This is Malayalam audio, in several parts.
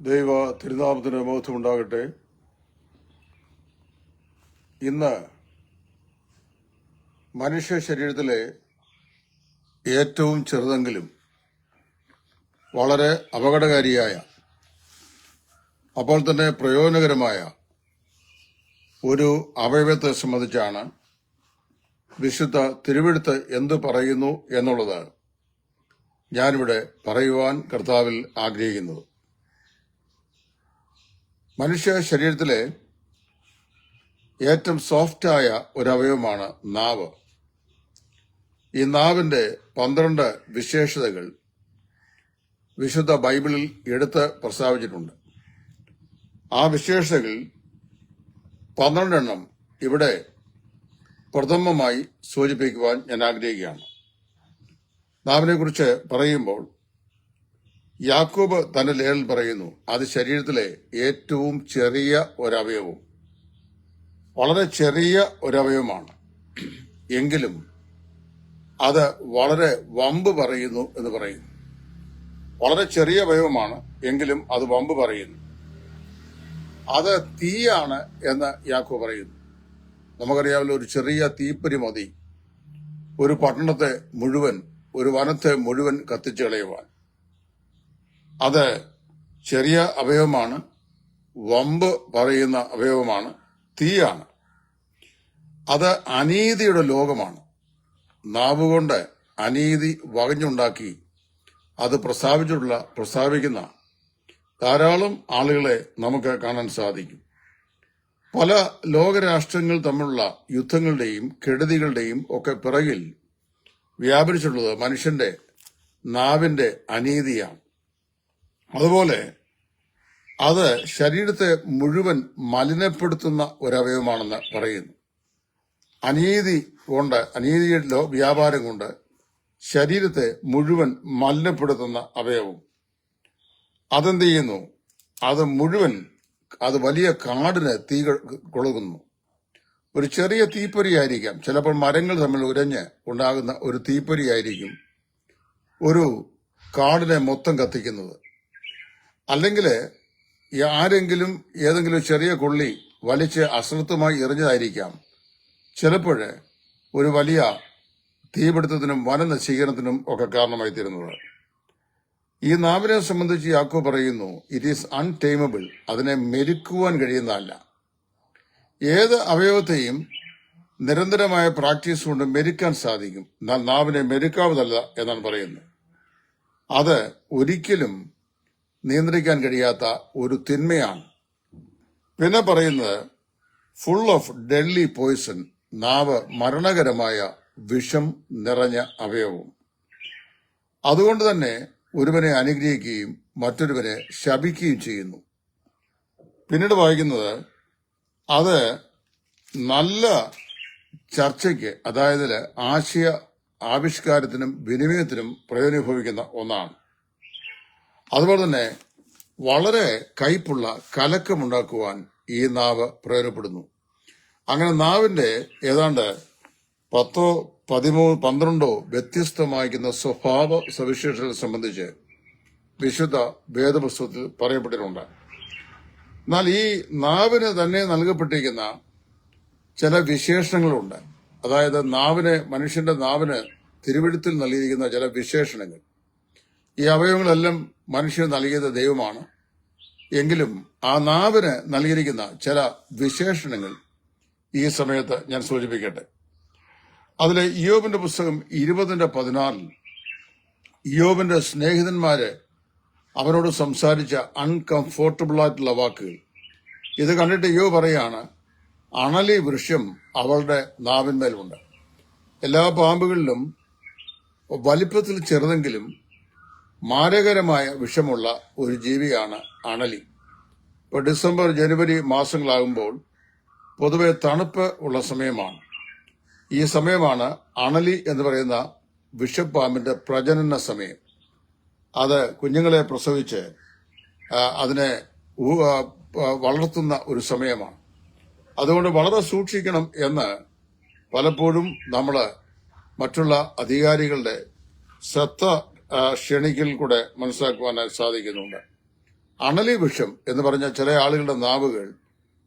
ദൈവ തിരുനാമത്തിന് ബോധമുണ്ടാകട്ടെ. ഇന്ന് മനുഷ്യ ശരീരത്തിലെ ഏറ്റവും ചെറുതെങ്കിലും വളരെ അപകടകാരിയായ അപ്പോൾ തന്നെ പ്രയോജനകരമായ ഒരു അവയവത്തെ സംബന്ധിച്ചാണ് വിശുദ്ധ തിരുവെടുത്ത് എന്തു പറയുന്നു എന്നുള്ളത് ഞാനിവിടെ പറയുവാൻ കർത്താവിൽ ആഗ്രഹിക്കുന്നത് മനുഷ്യ ശരീരത്തിലെ ഏറ്റവും സോഫ്റ്റായ ഒരു അവയവമാണ് നാവ്. ഈ നാവിന്റെ പന്ത്രണ്ട് വിശേഷതകൾ വിശുദ്ധ ബൈബിളിൽ എടുത്ത് പ്രസ്താവിച്ചിട്ടുണ്ട്. ആ വിശേഷതകൾ പന്ത്രണ്ടെണ്ണം ഇവിടെ പ്രഥമമായി സൂചിപ്പിക്കുവാൻ ഞാൻ ആഗ്രഹിക്കുകയാണ്. നാവിനെ കുറിച്ച് പറയുമ്പോൾ യാക്കോബ് തന്റെ ലേഖനിൽ പറയുന്നു അത് ശരീരത്തിലെ ഏറ്റവും ചെറിയ ഒരവയവും വളരെ ചെറിയ ഒരവയവമാണ്. എങ്കിലും അത് വളരെ വമ്പ് പറയുന്നു എന്ന് പറയുന്നു. വളരെ ചെറിയ അവയവമാണ് എങ്കിലും അത് വമ്പ് പറയുന്നു. അത് തീയാണ് എന്ന് യാക്കോ പറയുന്നു. നമുക്കറിയാമല്ലോ ഒരു ചെറിയ തീപ്പൊരി മതി. ഒരു പട്ടണത്തെ മുഴുവൻ ഒരു വനത്തെ മുഴുവൻ കത്തിച്ചു കളയുവാൻ. അത് ചെറിയ അവയവമാണ് വമ്പ് പറയുന്ന അവയവമാണ് തീയാണ്. അത് അനീതിയുടെ ലോകമാണ്. നാവുകൊണ്ട് അനീതി വകഞ്ഞുണ്ടാക്കി അത് പ്രസ്താവിച്ചിട്ടുള്ള പ്രസ്താവിക്കുന്ന ധാരാളം ആളുകളെ നമുക്ക് കാണാൻ സാധിക്കും. പല ലോകരാഷ്ട്രങ്ങൾ തമ്മിലുള്ള യുദ്ധങ്ങളുടെയും കെടുതികളുടെയും ഒക്കെ പിറകിൽ വ്യാപരിച്ചിട്ടുള്ളത് മനുഷ്യന്റെ നാവിന്റെ അനീതിയാണ്. അതുപോലെ അത് ശരീരത്തെ മുഴുവൻ മലിനപ്പെടുത്തുന്ന ഒരവയവമാണെന്ന് പറയുന്നു. അനീതി കൊണ്ട് അനീതിയിലോ വ്യാപാരം കൊണ്ട് ശരീരത്തെ മുഴുവൻ മലിനപ്പെടുത്തുന്ന അവയവം. അതെന്ത് ചെയ്യുന്നു? അത് മുഴുവൻ അത് വലിയ കാടിന് തീ കൊളുകുന്നു. ഒരു ചെറിയ തീപ്പൊരി ആയിരിക്കാം. ചിലപ്പോൾ മരങ്ങൾ തമ്മിൽ ഉരഞ്ഞ് ഉണ്ടാകുന്ന ഒരു തീപ്പൊരി ആയിരിക്കും ഒരു കാടിനെ മൊത്തം കത്തിക്കുന്നത്. അല്ലെങ്കിൽ ആരെങ്കിലും ഏതെങ്കിലും ചെറിയ കൊള്ളി വലിച്ച് അശ്രദ്ധമായി എറിഞ്ഞതായിരിക്കാം. ചിലപ്പോൾ ഒരു വലിയ തീപിടുത്തത്തിനും വനനശീകരണത്തിനും ഒക്കെ കാരണമായി തീരുന്നത് ഈ നാവിനെ സംബന്ധിച്ച് യാക്കോ പറയുന്നു ഇറ്റ് ഈസ് അൺടൈമബിൾ അതിനെ മെരുക്കുവാൻ കഴിയുന്നതല്ല. ഏത് അവയവത്തെയും നിരന്തരമായ പ്രാക്ടീസ് കൊണ്ട് മെരുക്കാൻ സാധിക്കും. എന്നാൽ നാവിനെ മെരുക്കാവതല്ല എന്നാണ് പറയുന്നത്. അത് ഒരിക്കലും നിയന്ത്രിക്കാൻ കഴിയാത്ത ഒരു തിന്മയാണ്. പിന്നെ പറയുന്നത് ഫുൾ ഓഫ് ഡെഡ്ലി പോയിസൺ നാവ് മരണകരമായ വിഷം നിറഞ്ഞ അവയവും അതുകൊണ്ട് തന്നെ ഒരുവനെ അനുഗ്രഹിക്കുകയും മറ്റൊരുവനെ ശപിക്കുകയും ചെയ്യുന്നു. പിന്നീട് വായിക്കുന്നത് അത് നല്ല ചർച്ചയ്ക്ക് അതായത് ആശയ ആവിഷ്കാരത്തിനും വിനിമയത്തിനും പ്രയോജനഭവിക്കുന്ന ഒന്നാണ്. അതുപോലെ തന്നെ വളരെ കയ്പുള്ള കലക്കമുണ്ടാക്കുവാൻ ഈ നാവ് പ്രയോജനപ്പെടുന്നു അങ്ങനെ നാവിന്റെ ഏതാണ്ട് പത്തോ പതിമൂന്ന് പന്ത്രണ്ടോ വ്യത്യസ്തമായിരിക്കുന്ന സ്വഭാവ സവിശേഷതകളെ സംബന്ധിച്ച് വിശുദ്ധ വേദപുസ്തകത്തിൽ പറയപ്പെട്ടിട്ടുണ്ട്. എന്നാൽ ഈ നാവിന് തന്നെ നൽകപ്പെട്ടിരിക്കുന്ന ചില വിശേഷണങ്ങളുണ്ട് അതായത് നാവിന് മനുഷ്യന്റെ നാവിന് തിരുവഴുത്തിൽ നൽകിയിരിക്കുന്ന ചില വിശേഷണങ്ങൾ. ഈ അവയവങ്ങളെല്ലാം മനുഷ്യന് നൽകിയത് ദൈവമാണ്. എങ്കിലും ആ നാവിന് നൽകിയിരിക്കുന്ന ചില വിശേഷണങ്ങൾ ഈ സമയത്ത് ഞാൻ സൂചിപ്പിക്കട്ടെ. അതിലെ യോബിന്റെ പുസ്തകം ഇരുപതിന്റെ പതിനാറിൽ യോബിന്റെ സ്നേഹിതന്മാര് അവനോട് സംസാരിച്ച അൺകംഫോർട്ടബിൾ ആയിട്ടുള്ള വാക്കുകൾ. ഇത് കണ്ടിട്ട് യോ പറയാണ് അണലി വൃക്ഷം അവളുടെ നാവിന്മേലുണ്ട്. എല്ലാ പാമ്പുകളിലും വലിപ്പത്തിൽ ചെറുതെങ്കിലും മാരകരമായ വിഷമുള്ള ഒരു ജീവിയാണ് അണലി. ഇപ്പോൾ ഡിസംബർ ജനുവരി മാസങ്ങളാകുമ്പോൾ പൊതുവെ തണുപ്പ് ഉള്ള സമയമാണ്. ഈ സമയമാണ് അണലി എന്ന് പറയുന്ന വിഷപ്പാമ്പിന്റെ പ്രജനന സമയം. അത് കുഞ്ഞുങ്ങളെ പ്രസവിച്ച് അതിനെ വളർത്തുന്ന ഒരു സമയമാണ്. അതുകൊണ്ട് വളരെ സൂക്ഷിക്കണം എന്ന് പലപ്പോഴും നമ്മൾ മറ്റുള്ള അധികാരികളുടെ ശ്രദ്ധ ക്ഷണിക്കൽ കൂടെ മനസ്സിലാക്കുവാനായി സാധിക്കുന്നുണ്ട്. അണലി വിഷം എന്ന് പറഞ്ഞ ചില ആളുകളുടെ നാവുകൾ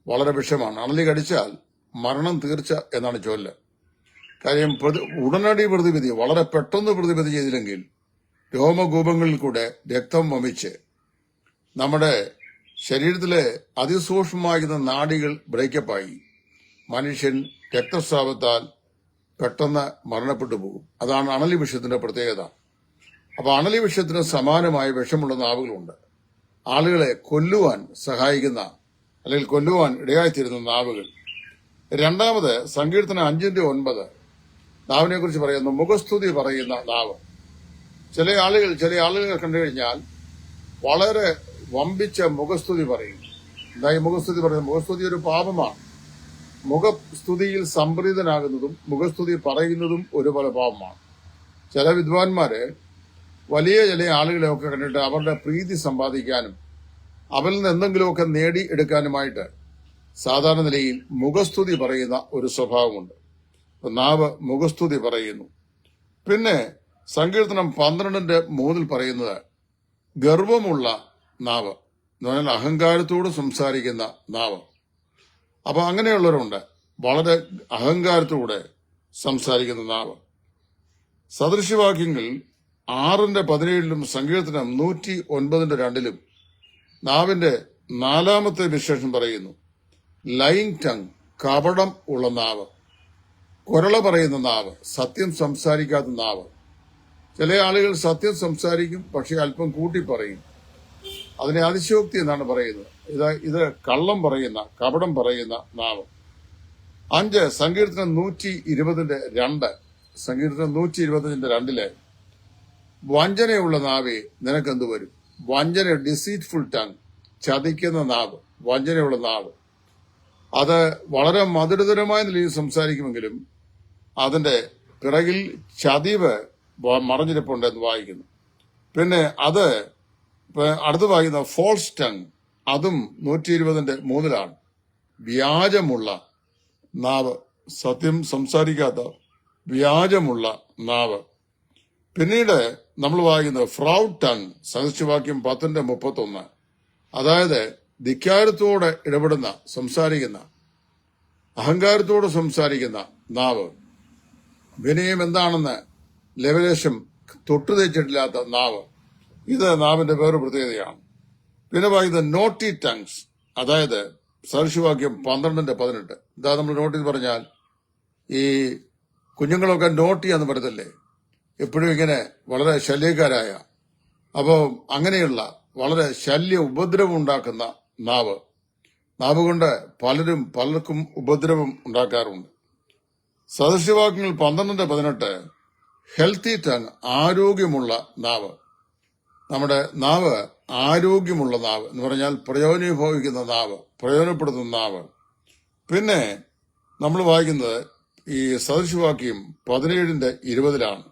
വളരെ വിഷമാണ്. അണലി കടിച്ചാൽ മരണം തീർച്ച എന്നാണ് ചൊല്ല്. കാര്യം ഉടനടി പ്രതിവിധി വളരെ പെട്ടെന്ന് പ്രതിവിധി ചെയ്തില്ലെങ്കിൽ രോമകൂപങ്ങളിൽ കൂടെ രക്തം വമിച്ച് നമ്മുടെ ശരീരത്തിലെ അതിസൂക്ഷ്മമാകുന്ന നാടികൾ ബ്രേക്കപ്പായി. മനുഷ്യൻ രക്തസ്രാവത്താൽ പെട്ടെന്ന് മരണപ്പെട്ടു പോകും. അതാണ് അണലി വിഷത്തിന്റെ പ്രത്യേകത. അപ്പൊ അണലി വിഷത്തിന് സമാനമായ വിഷമുള്ള നാവുകളുണ്ട്. ആളുകളെ കൊല്ലുവാൻ സഹായിക്കുന്ന അല്ലെങ്കിൽ കൊല്ലുവാൻ ഇടയായിത്തീരുന്ന നാവുകൾ. രണ്ടാമത് സങ്കീർത്തന അഞ്ചിന്റെ ഒൻപത്. നാവിനെ കുറിച്ച് പറയുന്നു മുഖസ്തുതി പറയുന്ന നാവ്. ചില ആളുകൾ ചില ആളുകൾ കണ്ടു കഴിഞ്ഞാൽ വളരെ വമ്പിച്ച മുഖസ്തുതി പറയും. എന്താ ഈ മുഖസ്തുതി പറയുന്നത്? മുഖസ്തുതി ഒരു പാപമാണ്. മുഖസ്തുതിയിൽ സംപ്രീതനാകുന്നതും മുഖസ്തുതി പറയുന്നതും ഒരുപോലെ പാപമാണ്. ചില വിദ്വാൻമാര് വലിയ ചില ആളുകളെയൊക്കെ കണ്ടിട്ട് അവരുടെ പ്രീതി സമ്പാദിക്കാനും അവരിൽ നിന്ന് എന്തെങ്കിലുമൊക്കെ നേടി എടുക്കാനുമായിട്ട് സാധാരണ നിലയിൽ മുഖസ്തുതി പറയുന്ന ഒരു സ്വഭാവമുണ്ട്. നാവ് മുഖസ്തുതി പറയുന്നു. പിന്നെ സങ്കീർത്തനം പന്ത്രണ്ടിന്റെ മൂന്നിൽ പറയുന്നത് ഗർവമുള്ള നാവ് എന്ന് പറഞ്ഞാൽ അഹങ്കാരത്തോട് സംസാരിക്കുന്ന നാവ്. അപ്പൊ അങ്ങനെയുള്ളവരുണ്ട്. വളരെ അഹങ്കാരത്തോടെ സംസാരിക്കുന്ന നാവ്. സദൃശവാക്യങ്ങൾ ആറിന്റെ പതിനേഴിലും സങ്കീർത്തനം നൂറ്റി ഒൻപതിന്റെ രണ്ടിലും നാവിന്റെ നാലാമത്തെ വിശേഷം പറയുന്നു. ലൈങ് ടങ് കപടം ഉള്ള നാവ്. കുരള പറയുന്ന നാവ് സത്യം സംസാരിക്കാത്ത നാവ്. ചില ആളുകൾ സത്യം സംസാരിക്കും പക്ഷെ അല്പം കൂട്ടി പറയും. അതിനെ അതിശയോക്തി എന്നാണ് പറയുന്നത്. ഇത് ഇത് കള്ളം പറയുന്ന കപടം പറയുന്ന നാവ്. അഞ്ച് സങ്കീർത്തനം നൂറ്റി ഇരുപതിന്റെ രണ്ട്. സങ്കീർത്തനം നൂറ്റി ഇരുപതിന്റെ രണ്ടിൽ വഞ്ചനയുള്ള നാവേ നിനക്കെന്തു വരും? വഞ്ചന ഡിസീറ്റ്ഫുൾ ടങ് ചതിക്കുന്ന നാവ് വഞ്ചനയുള്ള നാവ്. അത് വളരെ മധുരതരമായ നിലയിൽ സംസാരിക്കുമെങ്കിലും അതിന്റെ പിറകിൽ ചതിവ് മറഞ്ഞിരിപ്പുണ്ട് എന്ന് വായിക്കുന്നു. പിന്നെ അത് അടുത്ത് വായിക്കുന്ന ഫോൾസ് ടങ് അതും നൂറ്റി ഇരുപതിന്റെ മൂന്നിലാണ്. വ്യാജമുള്ള നാവ് സത്യം സംസാരിക്കാത്ത വ്യാജമുള്ള നാവ്. പിന്നീട് നമ്മൾ വായിക്കുന്നത് ഫ്രൗഡ് ടങ് സദസ്യവാക്യം പത്തിന്റെ മുപ്പത്തൊന്ന്. അതായത് ധിക്കാരത്തോടെ ഇടപെടുന്ന സംസാരിക്കുന്ന അഹങ്കാരത്തോടെ സംസാരിക്കുന്ന നാവ്. വിനയം എന്താണെന്ന് ലവലേശം തൊട്ടു തേച്ചിട്ടില്ലാത്ത നാവ്. ഇത് നാവിന്റെ വേറെ പ്രത്യേകതയാണ്. പിന്നെ വായിക്കുന്നത് നോട്ടി ടങ്സ് അതായത് സദൃശവാക്യം പന്ത്രണ്ടിന്റെ പതിനെട്ട്. ഇതാ നമ്മൾ നോട്ടി പറഞ്ഞാൽ ഈ കുഞ്ഞുങ്ങളൊക്കെ നോട്ടി എന്ന് പറയത്തില്ലേ? എപ്പോഴും ഇങ്ങനെ വളരെ ശല്യക്കാരായ അപ്പോൾ അങ്ങനെയുള്ള വളരെ ശല്യ ഉപദ്രവം ഉണ്ടാക്കുന്ന നാവ്. നാവ് കൊണ്ട് പലരും പലർക്കും ഉപദ്രവം ഉണ്ടാക്കാറുണ്ട്. സദസ്യവാക്യങ്ങൾ പന്ത്രണ്ടിന്റെ പതിനെട്ട് ഹെൽത്തി ടങ് ആരോഗ്യമുള്ള നാവ്. നമ്മുടെ നാവ് ആരോഗ്യമുള്ള നാവ് എന്ന് പറഞ്ഞാൽ പ്രയോജനുഭവിക്കുന്ന നാവ് പ്രയോജനപ്പെടുത്തുന്ന നാവ്. പിന്നെ നമ്മൾ വായിക്കുന്നത് ഈ സദൃശവാക്യം പതിനേഴിന്റെ ഇരുപതിലാണ്.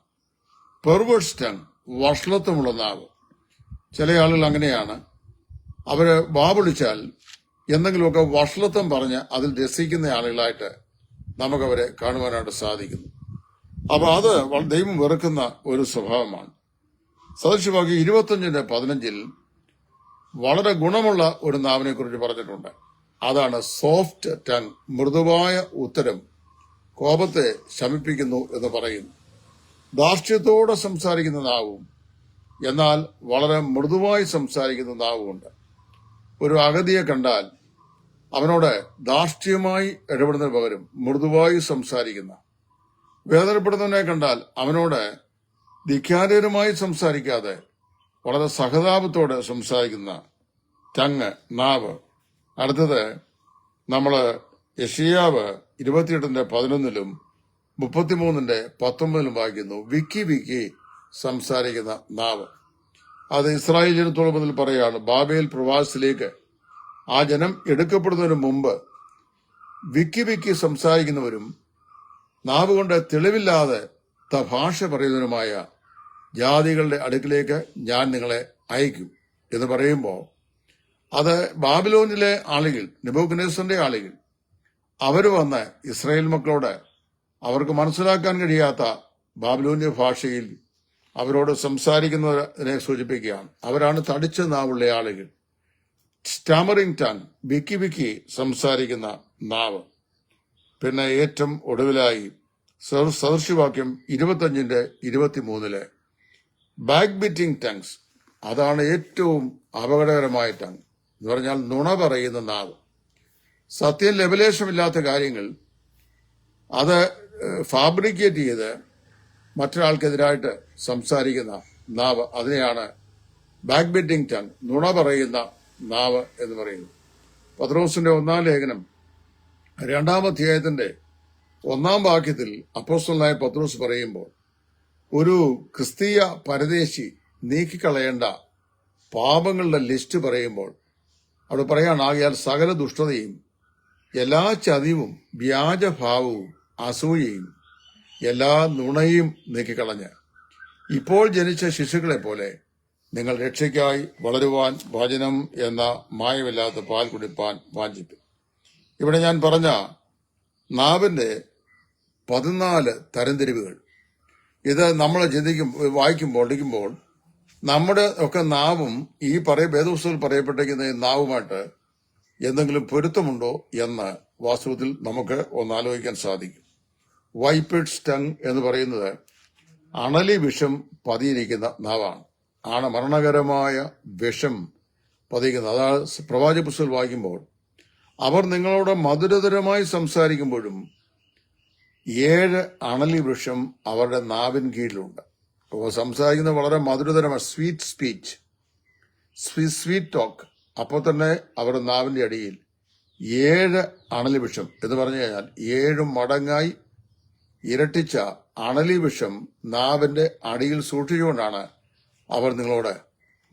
പെർവേഴ്സ് ടങ് വഷളത്വമുള്ള നാവ് ചില ആളുകൾ അങ്ങനെയാണ്. അവർ വാപൊളിച്ചാൽ എന്തെങ്കിലുമൊക്കെ വഷളത്വം പറഞ്ഞ് അതിൽ രസിക്കുന്ന ആളുകളായിട്ട് നമുക്കവരെ കാണുവാനായിട്ട് സാധിക്കുന്നു. അപ്പോൾ അത് ദൈവം വെറുക്കുന്ന ഒരു സ്വഭാവമാണ്. സദൃശവാക്യം ഇരുപത്തഞ്ചിന്റെ പതിനഞ്ചിൽ വളരെ ഗുണമുള്ള ഒരു നാവിനെ കുറിച്ച് പറഞ്ഞിട്ടുണ്ട്. അതാണ് സോഫ്റ്റ് ടങ് മൃദുവായ ഉത്തരം കോപത്തെ ശമിപ്പിക്കുന്നു എന്ന് പറയുന്നു. ധാർഷ്ട്യത്തോടെ സംസാരിക്കുന്ന നാവും എന്നാൽ വളരെ മൃദുവായി സംസാരിക്കുന്ന നാവുമുണ്ട് ഒരു അഗതിയെ കണ്ടാൽ അവനോട് ധാർഷ്ട്യമായി ഇടപെടുന്നതിന് പകരം മൃദുവായി സംസാരിക്കുന്ന. വേദനപ്പെടുന്നവനെ കണ്ടാൽ അവനോട് ധിഖ്യാരമായി സംസാരിക്കാതെ വളരെ സഹതാപത്തോടെ സംസാരിക്കുന്ന ചങ്ങ് നാവ്. അടുത്തത് നമ്മൾ യഷിയാവ് ഇരുപത്തിയെട്ടിന്റെ പതിനൊന്നിലും മുപ്പത്തിമൂന്നിന്റെ പത്തൊമ്പതിലും വായിക്കുന്നു വിക്കി വിക്കി സംസാരിക്കുന്ന നാവ്. അത് ഇസ്രായേൽ ജനത്തോട് മുതൽ പറയാണ് ബാബേൽ പ്രവാസത്തിലേക്ക് ആ ജനം എടുക്കപ്പെടുന്നതിന് മുമ്പ് വിക്കി വിക്കി സംസാരിക്കുന്നവരും നാവ് കൊണ്ട് തെളിവില്ലാതെ ത ഭാഷ പറയുന്നവരുമായ ജാതികളുടെ അടുക്കിലേക്ക് ഞാൻ നിങ്ങളെ അയക്കും എന്ന് പറയുമ്പോൾ അത് ബാബിലോനിലെ ആളുകൾ നെബൂഖദ്നേസറിന്റെ ആളുകൾ അവർ വന്ന് ഇസ്രായേൽ മക്കളോട് അവർക്ക് മനസ്സിലാക്കാൻ കഴിയാത്ത ബാബിലോന്യ ഭാഷയിൽ അവരോട് സംസാരിക്കുന്നതിനെ സൂചിപ്പിക്കുകയാണ്. അവരാണ് തടിച്ച നാവുള്ള ആളുകൾ. സ്റ്റാമറിംഗ് ടൺ വിക്കി വിക്കി സംസാരിക്കുന്ന നാവ്. പിന്നെ ഏറ്റവും ഒടുവിലായി സദൃ- സദൃശ്യവാക്യം ഇരുപത്തഞ്ചിന്റെ ഇരുപത്തിമൂന്നിൽ ബാക്ക് ബിറ്റിംഗ് ടങ്സ്. അതാണ് ഏറ്റവും അപകടകരമായ ടങ്. എന്ന് പറഞ്ഞാൽ നുണ പറയുന്ന നാവ്. സത്യം ലബലേഷമില്ലാത്ത കാര്യങ്ങൾ. അത് ഫാബ്രിക്കേറ്റ് ചെയ്ത് മറ്റൊരാൾക്കെതിരായിട്ട് സംസാരിക്കുന്ന നാവ് അതിനെയാണ് ബാക്ക് ബിറ്റിംഗ് ടങ് നുണ പറയുന്ന നാവ് എന്ന് പറയുന്നു പത്രോസിന്റെ ഒന്നാം ലേഖനം രണ്ടാം അധ്യായത്തിന്റെ ഒന്നാം വാക്യത്തിൽ അപ്പോസ്റ്റലായ പത്രോസ് പറയുമ്പോൾ ഒരു ക്രിസ്തീയ പരദേശി നീക്കിക്കളയേണ്ട പാപങ്ങളുടെ ലിസ്റ്റ് പറയുമ്പോൾ അവിടെ പറയാനാകിയാൽ സകല ദുഷ്ടതയും എല്ലാ ചതിവും വ്യാജഭാവവും അസൂയയും എല്ലാ നുണയും നീക്കിക്കളഞ്ഞ്. ഇപ്പോൾ ജനിച്ച ശിശുക്കളെ പോലെ നിങ്ങൾ രക്ഷയ്ക്കായി വളരുവാൻ വചനം എന്ന മായമില്ലാത്ത പാൽ കുടിപ്പാൻ വാഞ്ചിപ്പി. ഇവിടെ ഞാൻ പറഞ്ഞ നാവിന്റെ പതിനാല് തരംതിരിവുകൾ. ഇത് നമ്മൾ ചിന്തിക്കും വായിക്കുമ്പോൾ പഠിക്കുമ്പോൾ നമ്മുടെ ഒക്കെ നാവും ഈ പറയ വേദപുസ്തകത്തിൽ പറയപ്പെട്ടിരിക്കുന്ന ഈ നാവുമായിട്ട് എന്തെങ്കിലും പൊരുത്തമുണ്ടോ എന്ന് വാസ്തവത്തിൽ നമുക്ക് ഒന്ന് ആലോചിക്കാൻ സാധിക്കും. വൈപ്പിഡ് സ്റ്റങ് എന്ന് പറയുന്നത് അണലി വിഷം പതിയിരിക്കുന്ന നാവാണ്. ആണ് മരണകരമായ വിഷം പതിയിക്കുന്നത് അതാണ് പ്രവാചക പുസ്തകം വായിക്കുമ്പോൾ അവർ നിങ്ങളോട് മധുരതരമായി സംസാരിക്കുമ്പോഴും ഏഴ് അണലി വൃക്ഷം അവരുടെ നാവിൻ കീഴിലുണ്ട്. അപ്പോൾ സംസാരിക്കുന്നത് വളരെ മധുരതരമാണ്. Sweet speech sweet talk. അപ്പോൾ തന്നെ അവരുടെ നാവിന്റെ അടിയിൽ ഏഴ് അണലി വൃക്ഷം എന്ന് പറഞ്ഞു കഴിഞ്ഞാൽ ഏഴ് മടങ്ങായി ഇരട്ടിച്ച അണലി വിഷം നാവിന്റെ അടിയിൽ സൂക്ഷിച്ചുകൊണ്ടാണ് അവർ നിങ്ങളോട്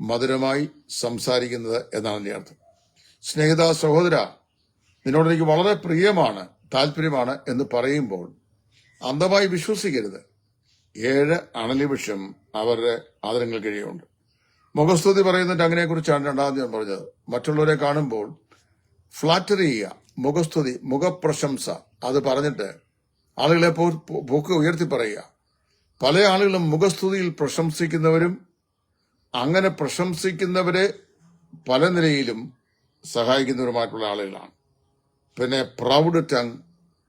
മധുരമായി സംസാരിക്കുന്നത് എന്നാണ് എന്റെ അർത്ഥം. സ്നേഹിത സഹോദര നിന്നോട് എനിക്ക് വളരെ പ്രിയമാണ് താല്പര്യമാണ് എന്ന് പറയുമ്പോൾ അന്ധമായി വിശ്വസിക്കരുത്. ഏഴ് അണലി വിഷം അവരുടെ ആദരങ്ങൾ കഴിയുണ്ട് മുഖസ്തുതി പറയുന്ന അങ്ങനെക്കുറിച്ചാണ് രണ്ടാമത് ഞാൻ പറഞ്ഞത്. മറ്റുള്ളവരെ കാണുമ്പോൾ ഫ്ലാറ്ററി ചെയ്യുക. മുഖസ്തുതി മുഖപ്രശംസ. അത് പറഞ്ഞിട്ട് ആളുകളെ പോ- പോക്ക് ഉയർത്തി പറയുക. പല ആളുകളും മുഖസ്തുതിയിൽ പ്രശംസിക്കുന്നവരും അങ്ങനെ പ്രശംസിക്കുന്നവരെ പല നിലയിലും സഹായിക്കുന്നവരുമായിട്ടുള്ള ആളുകളാണ്. പിന്നെ പ്രൗഡ് ടങ്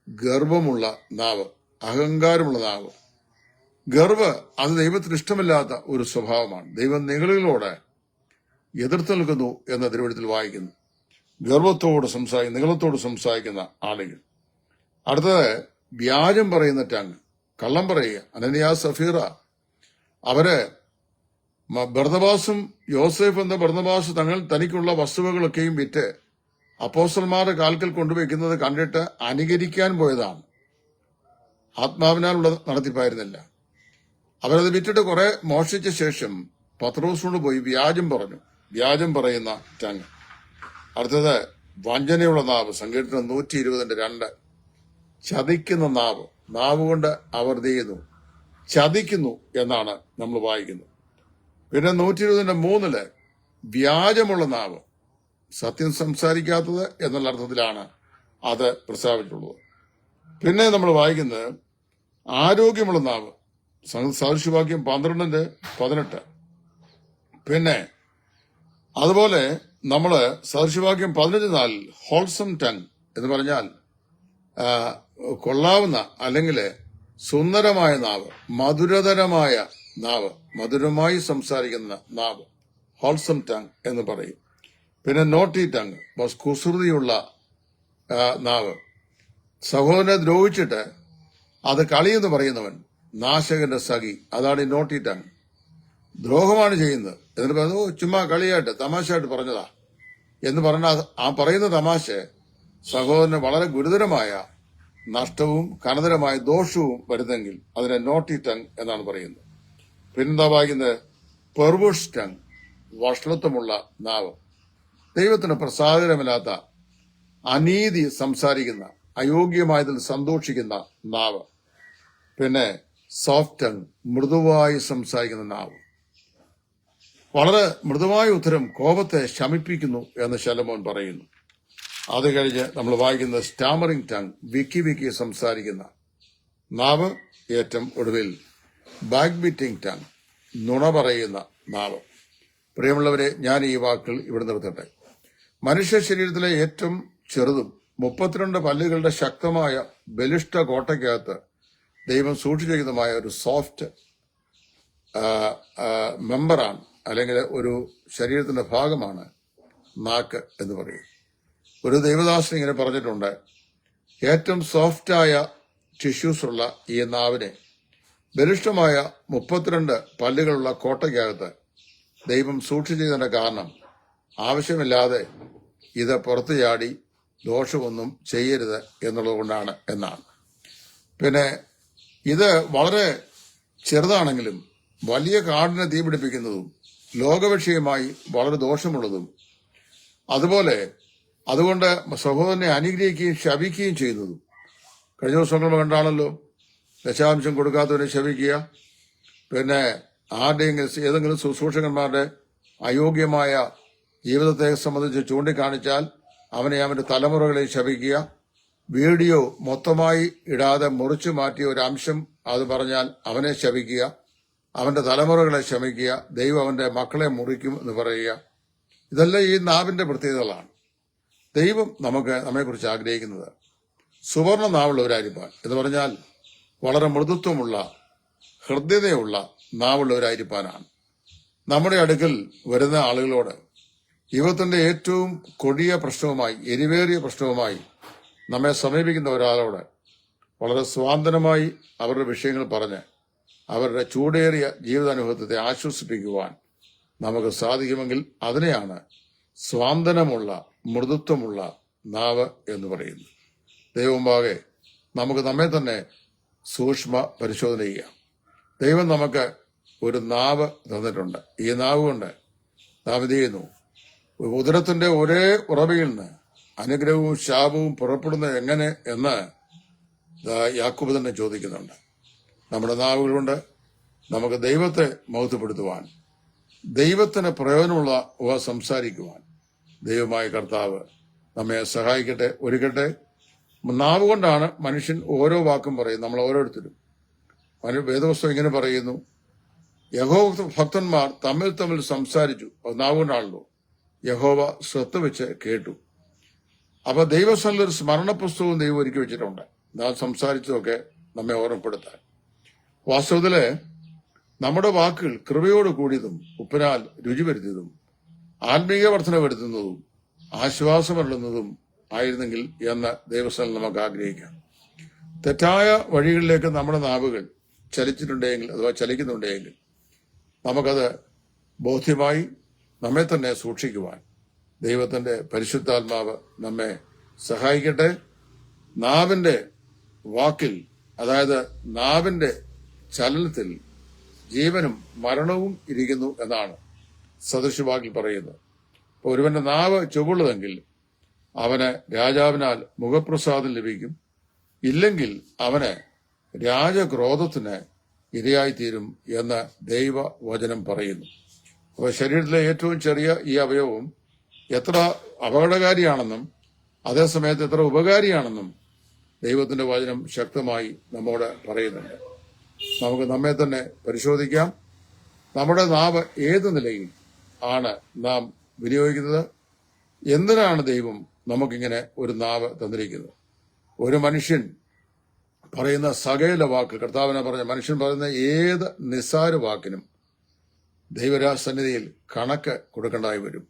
ഗർവമുള്ള നാവ് അഹങ്കാരമുള്ള നാവ്. ഗർവ് അത് ദൈവത്തിന് ഇഷ്ടമില്ലാത്ത ഒരു സ്വഭാവമാണ്. ദൈവം നിങ്ങളിലൂടെ എതിർത്ത് നിൽക്കുന്നു എന്ന തിരുവഴുത്തിൽ വായിക്കുന്നു. ഗർവത്തോട് സംസാരിക്കുന്ന നിങ്ങളത്തോട് സംസാരിക്കുന്ന ആളുകൾ. അടുത്തത് വ്യാജം പറയുന്ന ടങ് കള്ളം പറയുക. അനന്യ സഫീറ. അവർ ബർന്നബാസും യോസേഫ് എന്ന ബർന്നബാസ് തങ്ങൾ തനിക്കുള്ള വസ്തുവകളൊക്കെയും വിറ്റ് അപ്പോസ്റ്റൽമാരുടെ കാൽക്കൽ കൊണ്ടുവയ്ക്കുന്നത് കണ്ടിട്ട് അനുകരിക്കാൻ പോയതാണ്. ആത്മാവിനാലുള്ള നടത്തിപ്പായിരുന്നില്ല. അവരത് വിറ്റിട്ട് കുറെ മോഷിച്ച ശേഷം പത്രോസിനോട് പോയി വ്യാജം പറഞ്ഞു. വ്യാജം പറയുന്ന ടങ്. അടുത്തത് വഞ്ചനയുള്ള നാവ് സങ്കീർത്തനം നൂറ്റി ഇരുപതിന്റെ രണ്ട്. ചതിക്കുന്ന നാവ് നാവ് കൊണ്ട് അവർ ചെയ്യുന്നു? ചതിക്കുന്നു എന്നാണ് നമ്മൾ വായിക്കുന്നത്. പിന്നെ നൂറ്റി ഇരുപതിന്റെ മൂന്നിൽ വ്യാജമുള്ള നാവ് സത്യം സംസാരിക്കാത്തത് എന്നുള്ള അർത്ഥത്തിലാണ് അത് പ്രസ്താവിച്ചിട്ടുള്ളത്. പിന്നെ നമ്മൾ വായിക്കുന്നത് ആരോഗ്യമുള്ള നാവ് സാദൃശ്യവാക്യം പന്ത്രണ്ടിന്റെ പതിനെട്ട്. പിന്നെ അതുപോലെ നമ്മൾ സാദൃശ്യവാക്യം പതിനഞ്ച് നാലിൽ ഹോൾസം ടങ് എന്ന് പറഞ്ഞാൽ കൊള്ളാവുന്ന അല്ലെങ്കിൽ സുന്ദരമായ നാവ് മധുരതരമായ നാവ് മധുരമായി സംസാരിക്കുന്ന നാവ് ഹോൾസം ടങ് എന്ന് പറയും. പിന്നെ നോട്ടി ടങ് ബസ് കുസൃതിയുള്ള നാവ്. സഹോദരനെ ദ്രോഹിച്ചിട്ട് അത് കളിയെന്ന് പറയുന്നവൻ നാശകന്റെ സഖി അതാണ് ഈ നോട്ടി ടങ് ദ്രോഹമാണ് ചെയ്യുന്നത്. എന്നിട്ട് പറഞ്ഞു ചുമ്മാ കളിയായിട്ട് തമാശയായിട്ട് പറഞ്ഞതാ. എന്ന് പറഞ്ഞ ആ പറയുന്ന തമാശ സഹോദരന് വളരെ ഗുരുതരമായ നഷ്ടവും കനതരമായ ദോഷവും വരുന്നെങ്കിൽ അതിനെ നോട്ടി ടങ് എന്നാണ് പറയുന്നത്. പിന്നെന്താ വായിക്കുന്നത് പെർവുഷ് ടങ് വഷളത്വമുള്ള നാവ്. ദൈവത്തിന് പ്രസാദകരമില്ലാത്ത അനീതി സംസാരിക്കുന്ന അയോഗ്യമായതിൽ സന്തോഷിക്കുന്ന നാവ്. പിന്നെ സോഫ്റ്റ് ടങ് മൃദുവായി സംസാരിക്കുന്ന നാവ്. വളരെ മൃദുവായ ഉത്തരം കോപത്തെ ശമിപ്പിക്കുന്നു എന്ന് ശലമോൻ പറയുന്നു. അത് കഴിഞ്ഞ് നമ്മൾ വായിക്കുന്ന സ്റ്റാമറിംഗ് ടങ് വിക്കി വിക്കി സംസാരിക്കുന്ന നാവ് ഏറ്റം ഒടുവിൽ ബാക്ക് ബീറ്റിംഗ് ടങ് നുണ പറയുന്ന നാവ്. പ്രിയമുള്ളവരെ ഞാൻ ഈ വാക്കുകൾ ഇവിടെ നിർത്തട്ടെ. മനുഷ്യ ശരീരത്തിലെ ഏറ്റവും ചെറുതും മുപ്പത്തിരണ്ട് പല്ലുകളുടെ ശക്തമായ ബലിഷ്ഠ കോട്ടയ്ക്കകത്ത് ദൈവം സൂക്ഷിച്ചിരിക്കുന്നതുമായ ഒരു സോഫ്റ്റ് മെമ്പറാണ് അല്ലെങ്കിൽ ഒരു ശരീരത്തിന്റെ ഭാഗമാണ് നാക്ക് എന്ന് പറയും ഒരു ദൈവദാസൻ ഇങ്ങനെ പറഞ്ഞിട്ടുണ്ട് ഏറ്റവും സോഫ്റ്റായ ടിഷ്യൂസുള്ള ഈ നാവിനെ ബലിഷ്ഠമായ മുപ്പത്തിരണ്ട് പല്ലുകളുള്ള കോട്ടയ്ക്കകത്ത് ദൈവം സൂക്ഷിച്ചതിന്റെ കാരണം ആവശ്യമില്ലാതെ ഇത് പുറത്തു ചാടി ദോഷമൊന്നും ചെയ്യരുത് എന്നുള്ളത് കൊണ്ടാണ് എന്നാണ്. പിന്നെ ഇത് വളരെ ചെറുതാണെങ്കിലും വലിയ കാടിനെ തീപിടിപ്പിക്കുന്നതും ലോകവിഷയമായി വളരെ ദോഷമുള്ളതും അതുപോലെ അതുകൊണ്ട് സഹോദരനെ അനുഗ്രഹിക്കുകയും ശപിക്കുകയും ചെയ്തത്. കഴിഞ്ഞ ദിവസം നമ്മൾ കണ്ടാണല്ലോ ദശാംശം കൊടുക്കാത്തവരെ ശപിക്കുക പിന്നെ ആരുടെയെങ്കിലും ഏതെങ്കിലും ശുശ്രൂഷകന്മാരുടെ അയോഗ്യമായ ജീവിതത്തെ സംബന്ധിച്ച് ചൂണ്ടിക്കാണിച്ചാൽ അവനെ അവന്റെ തലമുറകളെ ശപിക്കുക. വീഡിയോ മൊത്തമായി ഇടാതെ മുറിച്ചു മാറ്റിയ ഒരു അംശം അത് പറഞ്ഞാൽ അവനെ ശപിക്കുക അവന്റെ തലമുറകളെ ശമിക്കുക ദൈവം അവന്റെ മക്കളെ മുറിക്കും എന്ന് പറയുക. ഇതെല്ലാം ഈ നാവിന്റെ പ്രത്യേകതകളാണ്. ദൈവം നമുക്ക് നമ്മെക്കുറിച്ച് ആഗ്രഹിക്കുന്നത് സുവർണ നാവുള്ള ഒരായിരിപ്പാൻ എന്ന് പറഞ്ഞാൽ വളരെ മൃദുത്വമുള്ള ഹൃദ്യതയുള്ള നാവുള്ള ഒരായിരിപ്പാനാണ് നമ്മുടെ അടുക്കൽ വരുന്ന ആളുകളോട് ജീവിതത്തിന്റെ ഏറ്റവും കൊടിയ പ്രശ്നവുമായി എരിവേറിയ പ്രശ്നവുമായി നമ്മെ സമീപിക്കുന്ന ഒരാളോട് വളരെ സ്വാതന്ത്ര്യമായി അവരുടെ വിഷയങ്ങൾ പറഞ്ഞ് അവരുടെ ചൂടേറിയ ജീവിതാനുഭവത്തെ ആശ്വസിപ്പിക്കുവാൻ നമുക്ക് സാധിക്കുമെങ്കിൽ അതിനെയാണ് സ്വാന്തനമുള്ള മൃദുത്വമുള്ള നാവ് എന്ന് പറയുന്നു. ദൈവമുമ്പാകെ നമുക്ക് നമ്മെ തന്നെ സൂക്ഷ്മ പരിശോധന ചെയ്യാം. ദൈവം നമുക്ക് ഒരു നാവ് തന്നിട്ടുണ്ട്. ഈ നാവ് കൊണ്ട് നാം ഇത് ചെയ്യുന്നു? ഉദരത്തിന്റെ ഒരേ ഉറവയിൽ നിന്ന് അനുഗ്രഹവും ശാപവും പുറപ്പെടുന്നത് എങ്ങനെ എന്ന് യാക്കൂബ് തന്നെ ചോദിക്കുന്നുണ്ട്. നമ്മുടെ നാവുകൾ കൊണ്ട് നമുക്ക് ദൈവത്തെ മഹത്വപ്പെടുത്തുവാൻ ദൈവത്തിന് പ്രയോജനമുള്ള സംസാരിക്കുവാൻ ദൈവമായ കർത്താവ് നമ്മെ സഹായിക്കട്ടെ ഒരുക്കട്ടെ. നാവ് കൊണ്ടാണ് മനുഷ്യൻ ഓരോ വാക്കും പറയും നമ്മൾ ഓരോരുത്തരും. മനു- വേദപുസ്തകം ഇങ്ങനെ പറയുന്നു യഹോ ഭക്തന്മാർ തമ്മിൽ തമ്മിൽ സംസാരിച്ചു. അത് നാവ് കൊണ്ടാണല്ലോ. യഹോവ സ്വത്ത് വെച്ച് കേട്ടു. അപ്പൊ ദൈവസ്ഥലിൽ ഒരു സ്മരണ പുസ്തകവും ദൈവം ഒരുക്കി വെച്ചിട്ടുണ്ട്. നാം സംസാരിച്ചതൊക്കെ നമ്മെ ഓർമ്മപ്പെടുത്താൻ. വാസ്തവത്തിൽ നമ്മുടെ വാക്കുകൾ കൃപയോട് കൂടിയതും ഉപ്പിനാൽ രുചി വരുത്തിയതും ആത്മീയ വർധന വരുത്തുന്നതും ആശ്വാസമരുളുന്നതും ആയിരുന്നെങ്കിൽ എന്ന് ദൈവസ്ഥലം നമുക്ക് ആഗ്രഹിക്കാം. തെറ്റായ വഴികളിലേക്ക് നമ്മുടെ നാവുകൾ ചലിച്ചിട്ടുണ്ടെങ്കിൽ അഥവാ ചലിക്കുന്നുണ്ടെങ്കിൽ നമുക്കത് ബോധ്യമായി നമ്മെ തന്നെ സൂക്ഷിക്കുവാൻ ദൈവത്തിന്റെ പരിശുദ്ധാത്മാവ് നമ്മെ സഹായിക്കട്ടെ. നാവിന്റെ വാക്കിൽ അതായത് നാവിന്റെ ചലനത്തിൽ ജീവനും മരണവും ഇരിക്കുന്നു എന്നാണ് സദൃശവാക്കിൽ പറയുന്നു. അപ്പോൾ ഒരുവന്റെ നാവ് ചുവള്ളതെങ്കിൽ അവന് രാജാവിനാൽ മുഖപ്രസാദം ലഭിക്കും. ഇല്ലെങ്കിൽ അവന് രാജക്രോധത്തിന് ഇരയായിത്തീരും എന്ന് ദൈവ വചനം പറയുന്നു. അപ്പൊ ശരീരത്തിലെ ഏറ്റവും ചെറിയ ഈ അവയവം എത്ര അപകടകാരിയാണെന്നും അതേസമയത്ത് എത്ര ഉപകാരിയാണെന്നും ദൈവത്തിന്റെ വചനം ശക്തമായി നമ്മോട് പറയുന്നുണ്ട്. നമുക്ക് നമ്മെ തന്നെ പരിശോധിക്കാം. നമ്മുടെ നാവ് ഏത് നിലയിൽ? ആണ് നാം വിനിയോഗിക്കുന്നത്. എന്തിനാണ് ദൈവം നമുക്കിങ്ങനെ ഒരു നാവ് തന്നിരിക്കുന്നത്? ഒരു മനുഷ്യൻ പറയുന്ന സകല വാക്ക് കർത്താവിനെ പറഞ്ഞ മനുഷ്യൻ പറയുന്ന ഏത് നിസ്സാര വാക്കിനും ദൈവരാസന്നിധിയിൽ കണക്ക് കൊടുക്കേണ്ടതായി വരും.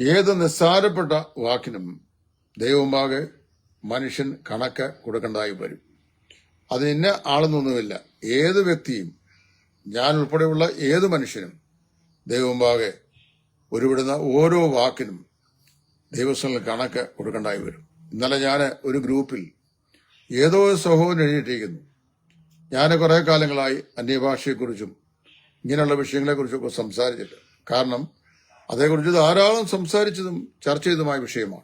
ഏത് നിസ്സാരപ്പെട്ട വാക്കിനും ദൈവമാകെ മനുഷ്യൻ കണക്ക് കൊടുക്കേണ്ടതായി വരും. അതിന് ആളെന്നൊന്നുമില്ല. ഏത് വ്യക്തിയും ഞാൻ ഉൾപ്പെടെയുള്ള ഏത് മനുഷ്യനും ദൈവമാകെ ഉരുവിടുന്ന ഓരോ വാക്കിനും ദൈവസ്ഥലിൽ കണക്ക് കൊടുക്കേണ്ടായി വരും. ഇന്നലെ ഞാൻ ഒരു ഗ്രൂപ്പിൽ ഏതോ സഹോദരൻ എഴുതിയിട്ടിരിക്കുന്നു. ഞാൻ കുറേ കാലങ്ങളായി അന്യഭാഷയെക്കുറിച്ചും ഇങ്ങനെയുള്ള വിഷയങ്ങളെക്കുറിച്ചൊക്കെ സംസാരിച്ചിട്ട് കാരണം അതേക്കുറിച്ച് ധാരാളം സംസാരിച്ചതും ചർച്ച ചെയ്തതുമായ വിഷയമാണ്.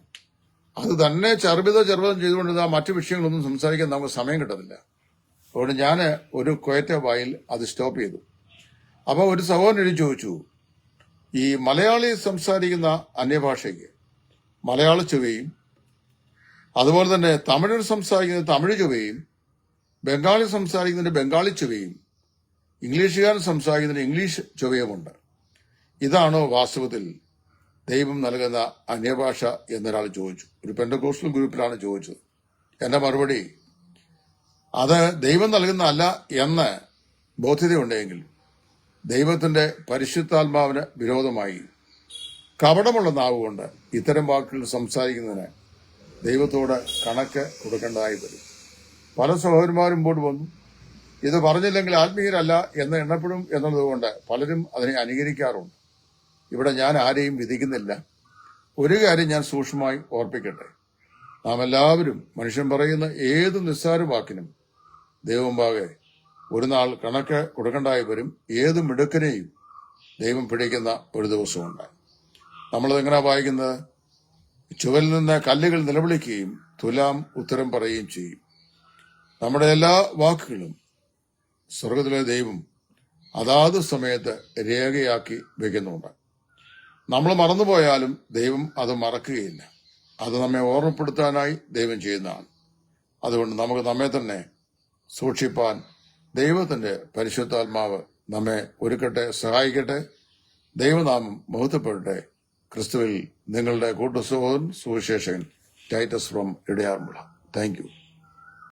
അത് തന്നെ ചർവിത ചർബിതം ചെയ്തുകൊണ്ട് ആ മറ്റു വിഷയങ്ങളൊന്നും സംസാരിക്കാൻ നമുക്ക് സമയം കിട്ടത്തില്ല. അതുകൊണ്ട് ഞാൻ ഒരു കൊയറ്റ വായിൽ അത് സ്റ്റോപ്പ് ചെയ്തു. അപ്പോൾ ഒരു സഹോദരൻ ചോദിച്ചു ഈ മലയാളി സംസാരിക്കുന്ന അന്യഭാഷയ്ക്ക് മലയാള ചുവയും അതുപോലെ തന്നെ തമിഴിൽ സംസാരിക്കുന്ന തമിഴ് ചുവയും ബംഗാളി സംസാരിക്കുന്നതിന് ബംഗാളി ചുവയും ഇംഗ്ലീഷുകാരൻ സംസാരിക്കുന്നതിന് ഇംഗ്ലീഷ് ചുവയുമുണ്ട് ഇതാണോ വാസ്തവത്തിൽ ദൈവം നൽകുന്ന അന്യഭാഷ എന്നൊരാൾ ചോദിച്ചു. ഒരു പെൻഡകോസ്റ്റൽ ഗ്രൂപ്പിലാണ് ചോദിച്ചത്. എന്റെ മറുപടി അത് ദൈവം നൽകുന്നതല്ല എന്ന് ബോധ്യതയുണ്ടെങ്കിൽ ദൈവത്തിന്റെ പരിശുദ്ധാത്മാവിന് വിരോധമായി കപടമുള്ള നാവുകൊണ്ട് ഇത്തരം വാക്കുകൾ സംസാരിക്കുന്നതിന് ദൈവത്തോട് കണക്ക് കൊടുക്കേണ്ടതായി വരും. പല സഹോദരന്മാരും മുമ്പോട്ട് വന്നു. ഇത് പറഞ്ഞില്ലെങ്കിൽ ആത്മീയരല്ല എന്ന് എണ്ണപ്പെടും എന്നുള്ളതുകൊണ്ട് പലരും അതിനെ അനുകരിക്കാറുണ്ട്. ഇവിടെ ഞാൻ ആരെയും വിധിക്കുന്നില്ല. ഒരു കാര്യം ഞാൻ സൂക്ഷ്മമായി ഓർപ്പിക്കട്ടെ. നാം എല്ലാവരും മനുഷ്യൻ പറയുന്ന ഏത് നിസ്സാര വാക്കിനും ദൈവമുമ്പാകെ ഒരു നാൾ കണക്ക് കൊടുക്കേണ്ടായി വരും. ഏത് മിടുക്കനെയും ദൈവം പിടിക്കുന്ന ഒരു ദിവസമുണ്ട് നമ്മളതെങ്ങനെ വായിക്കുന്നത്? ചുവലിൽ നിന്ന് കല്ലുകൾ നിലവിളിക്കുകയും തുലാം ഉത്തരം പറയുകയും ചെയ്യും. നമ്മുടെ എല്ലാ വാക്കുകളും സ്വർഗത്തിലെ ദൈവം അതാത് സമയത്ത് രേഖയാക്കി വെക്കുന്നുണ്ട്. നമ്മൾ മറന്നുപോയാലും ദൈവം അത് മറക്കുകയില്ല. അത് നമ്മെ ഓർമ്മപ്പെടുത്താനായി ദൈവം ചെയ്യുന്നതാണ്. അതുകൊണ്ട് നമുക്ക് നമ്മെ തന്നെ സൂക്ഷിപ്പാൻ ദൈവത്തിന്റെ പരിശുദ്ധാത്മാവ് നമ്മെ ഒരുക്കട്ടെ സഹായിക്കട്ടെ. ദൈവനാമം മഹത്വപ്പെടട്ടെ. ക്രിസ്തുവിൽ നിങ്ങളുടെ കൂട്ടുസഹോദരൻ Suviseshakan Titus from Edayaranmula. Thank you.